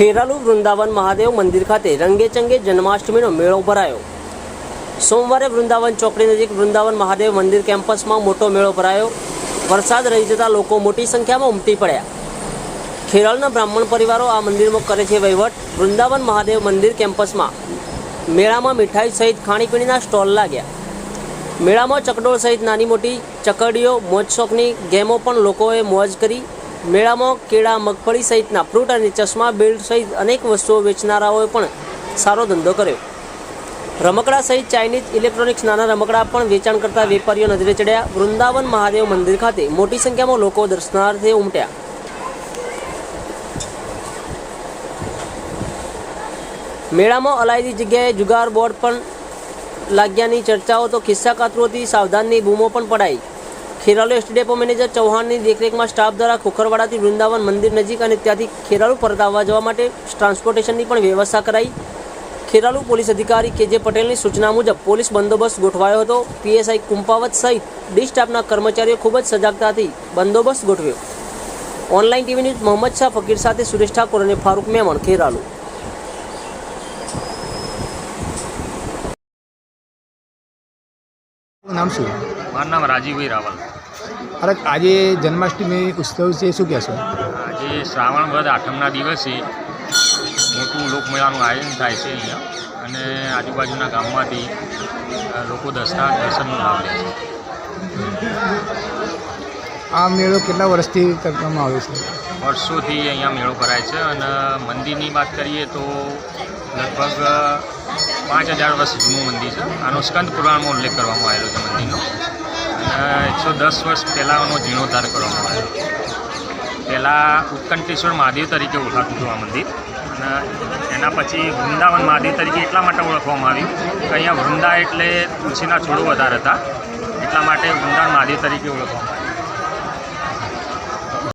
ખેરાલુ વૃંદાવન મહાદેવ મંદિર ખાતે રંગેચંગે જન્માષ્ટમીનો મેળો ભરાયો. સોમવારે વૃંદાવન ચોકડી નજીક વૃંદાવન મહાદેવ મંદિર કેમ્પસમાં મોટો મેળો ભરાયો. વરસાદ રહી જતાં લોકો મોટી સંખ્યામાં ઉમટી પડ્યા. ખેરાલુના બ્રાહ્મણ પરિવારો આ મંદિરમાં કરે છે વહીવટ. વૃંદાવન મહાદેવ મંદિર કેમ્પસમાં મેળામાં મીઠાઈ સહિત ખાણીપીણીના સ્ટોલ લાગ્યા. મેળામાં ચકડોળ સહિત નાની મોટી ચકડીઓ મોજ શોખની ગેમો પણ લોકોએ મોજ કરી મેળામાં કેળા, મગફળી સહિતના ફ્રૂટ અને ચશ્મા, બેલ્ટ સહિત અનેક વસ્તુઓ વેચનારાઓએ પણ સારો ધંધો કર્યો. રમકડા સહિત ચાઇનીઝ ઇલેક્ટ્રોનિક્સ નાના રમકડા પણ વેચાણ કરતા વેપારીઓ નજરે ચડ્યા. વૃંદાવન મહાદેવ મંદિર ખાતે મોટી સંખ્યામાં લોકો દર્શનાર્થે ઉમટ્યા. મેળામાં અલાયદી જગ્યાએ જુગાર બોર્ડ પણ લાગ્યાની ચર્ચાઓ તો ખિસ્સા કાતરોથી સાવધાનની બૂમો પણ પડાઈ. ખેરાલુ એસટી ડેપો મેનેજર ચૌહાણની દેખરેખમાં સ્ટાફ દ્વારા ખોખરવાડાથી વૃંદાવન મંદિર નજીક અને ત્યાંથી ખેરાલુ પરત આવવા જવા માટે ટ્રાન્સપોર્ટેશનની પણ વ્યવસ્થા કરાઈ. ખેરાલુ પોલીસ અધિકારી કે જે પટેલની સૂચના મુજબ પોલીસ બંદોબસ્ત ગોઠવાયો હતો. પીએસઆઈ કુંપાવત સહિત ડી સ્ટાફના કર્મચારીઓ ખૂબ જ સજાગતાથી બંદોબસ્ત ગોઠવ્યો. Online TV news Mohammad Shah Fakir સાથે સુરેશ ઠાકોર અને ફારૂક મેમણ, ખેરાલુ. નામ શું? મારું નામ રાજીવભાઈ રાવલ. અરે આજે જન્માષ્ટમી ઉત્સવ છે શું કહેશો? આજે શ્રાવણ વ્રત આઠમના દિવસે મોટું લોકમેળાનું આયોજન થાય છે અહીંયા. અને આજુબાજુના ગામમાંથી લોકો દસના દર્શનનો લાભ લે છે. આ મેળો કેટલા વર્ષથી કરવામાં આવે છે? વર્ષોથી અહીંયા મેળો ભરાય છે અને મંદિરની વાત કરીએ તો લગભગ પાંચ હજાર વર્ષ જૂનું મંદિર છે. આનો સ્કંદ પુરાણમાં ઉલ્લેખ કરવામાં આવેલો છે મંદિરનો. એકસો દસ વર્ષ પહેલાંનો જીર્ણોદ્ધાર કરવામાં આવ્યો. પહેલાં ઉત્કંઠેશ્વર મહાદેવ તરીકે ઓળખાતું હતું આ મંદિર. અને એના પછી વૃંદાવન મહાદેવ તરીકે એટલા માટે ઓળખવામાં આવ્યું કે અહીંયા વૃંદા એટલે તુલસીના છોડો વધારે હતા. એટલા માટે વૃંદાવન મહાદેવ તરીકે ઓળખવામાં આવ્યું.